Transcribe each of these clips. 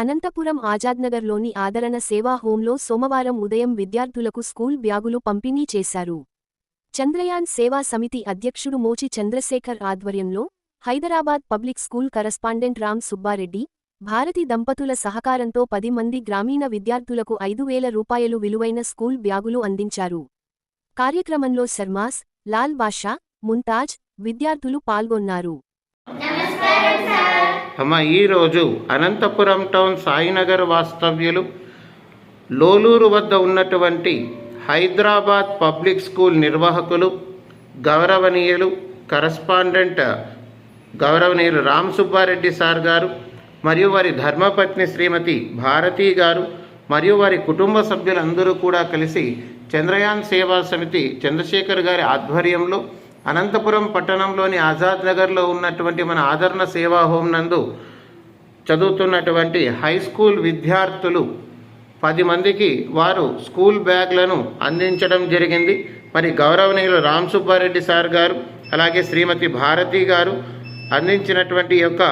అనంతపురం ఆజాద్నగర్లోని ఆదరణ సేవా హోంలో సోమవారం ఉదయం విద్యార్థులకు స్కూల్ బ్యాగులు పంపిణీ చేశారు. చంద్రయాన్ సేవా సమితి అధ్యక్షుడు మోచి చంద్రశేఖర్ ఆధ్వర్యంలో Hyderabad public school correspondent Ram Subbareddy Bharati దంపతుల సహకారంతో పది మంది గ్రామీణ విద్యార్థులకు ఐదు వేల రూపాయలు విలువైన స్కూల్ బ్యాగులు అందించారు. కార్యక్రమంలో శర్మాస్ లాల్ బాషా ముంతాజ్ విద్యార్థులు పాల్గొన్నారు. అమ్మ ఈరోజు అనంతపురం టౌన్ సాయినగర్ వాస్తవ్యులు లోలూరు వద్ద ఉన్నటువంటి హైదరాబాద్ పబ్లిక్ స్కూల్ నిర్వాహకులు గౌరవనీయులు కరస్పాండెంట్ గౌరవనీయులు రామ్ సుబ్బారెడ్డి సార్ గారు మరియు వారి ధర్మపత్ని శ్రీమతి భారతి గారు మరియు వారి కుటుంబ సభ్యులందరూ కూడా కలిసి చంద్రయాన్ సేవా సమితి చంద్రశేఖర్ గారి ఆధ్వర్యంలో అనంతపురం పట్టణంలోని ఆజాద్ నగర్లో ఉన్నటువంటి మన ఆదరణ సేవా హోం నందు చదువుతున్నటువంటి హై స్కూల్ విద్యార్థులు పది మందికి వారు స్కూల్ బ్యాగ్లను అందించడం జరిగింది. మరి గౌరవనీయులు రామ్ సుబ్బారెడ్డి సార్ గారు అలాగే శ్రీమతి భారతి గారు అందించినటువంటి యొక్క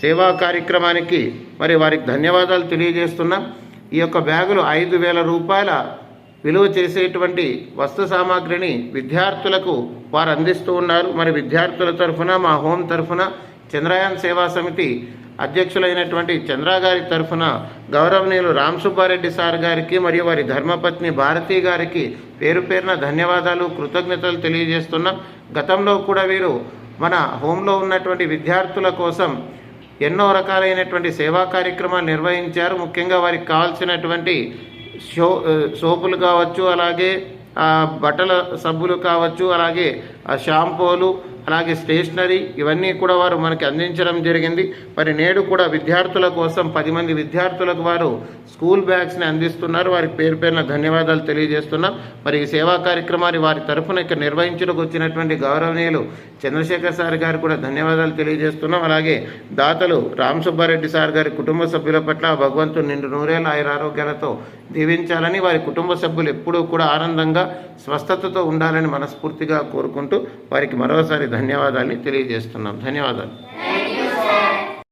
సేవా కార్యక్రమానికి మరి వారికి ధన్యవాదాలు తెలియజేస్తున్నాం. ఈ యొక్క బ్యాగులు ఐదు వేల రూపాయల విలువ చేసేటువంటి వస్తు సామాగ్రిని విద్యార్థులకు వారు అందిస్తూ ఉన్నారు. మరి విద్యార్థుల తరఫున మా హోం తరఫున చంద్రయాన్ సేవా సమితి అధ్యక్షులైనటువంటి చంద్ర గారి తరఫున గౌరవనీయులు రామ్ సుబ్బారెడ్డి సార్ గారికి మరియు వారి ధర్మపత్ని భారతి గారికి పేరు పేరున ధన్యవాదాలు కృతజ్ఞతలు తెలియజేస్తున్నాం. గతంలో కూడా వీరు మన హోంలో ఉన్నటువంటి విద్యార్థుల కోసం ఎన్నో రకాలైనటువంటి సేవా కార్యక్రమాలు నిర్వహించారు. ముఖ్యంగా వారికి కావాల్సినటువంటి షో సోపులు కావచ్చు అలాగే ఆ, బట్టల సబ్బులు కావచ్చు అలాగే ఆ షాంపూలు అలాగే స్టేషనరీ ఇవన్నీ కూడా వారు మనకి అందించడం జరిగింది. మరి నేడు కూడా విద్యార్థుల కోసం పది మంది విద్యార్థులకు వారు స్కూల్ బ్యాగ్స్ని అందిస్తున్నారు. వారి పేరు పేరున ధన్యవాదాలు తెలియజేస్తున్నాం. మరి ఈ సేవా కార్యక్రమాన్ని వారి తరఫున ఇక్కడ నిర్వహించడానికి వచ్చినటువంటి గౌరవనీయులు చంద్రశేఖర్ సార్ గారు కూడా ధన్యవాదాలు తెలియజేస్తున్నాం. అలాగే దాతలు రామ్ సుబ్బారెడ్డి సార్ గారి కుటుంబ సభ్యుల పట్ల భగవంతుడు నిండు నూరేళ్ళ ఆయుర ఆరోగ్యాలతో దీవించాలని వారి కుటుంబ సభ్యులు ఎప్పుడూ కూడా ఆనందంగా స్వస్థతతో ఉండాలని మనస్ఫూర్తిగా కోరుకుంటూ వారికి మరోసారి ధన్యవాదాలని తెలియజేస్తున్నాం. ధన్యవాదాలు.